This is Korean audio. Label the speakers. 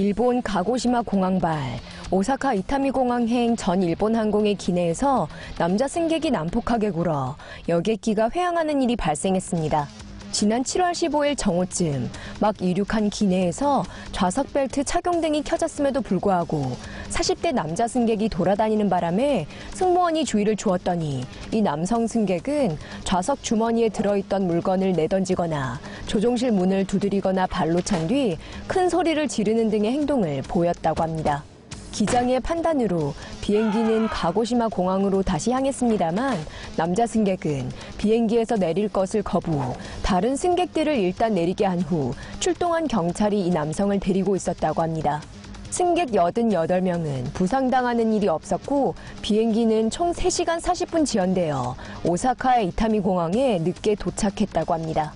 Speaker 1: 일본 가고시마 공항발 오사카 이타미 공항행 전 일본 항공의 기내에서 남자 승객이 난폭하게 굴어 여객기가 회항하는 일이 발생했습니다. 지난 7월 15일 정오쯤 막 이륙한 기내에서 좌석 벨트 착용 등이 켜졌음에도 불구하고 40대 남자 승객이 돌아다니는 바람에 승무원이 주의를 주었더니 이 남성 승객은 좌석 주머니에 들어있던 물건을 내던지거나 조종실 문을 두드리거나 발로 찬 뒤 큰 소리를 지르는 등의 행동을 보였다고 합니다. 기장의 판단으로 비행기는 가고시마 공항으로 다시 향했습니다만 남자 승객은 비행기에서 내릴 것을 거부, 다른 승객들을 일단 내리게 한 후 출동한 경찰이 이 남성을 데리고 있었다고 합니다. 승객 88명은 부상당하는 일이 없었고 비행기는 총 3시간 40분 지연되어 오사카의 이타미 공항에 늦게 도착했다고 합니다.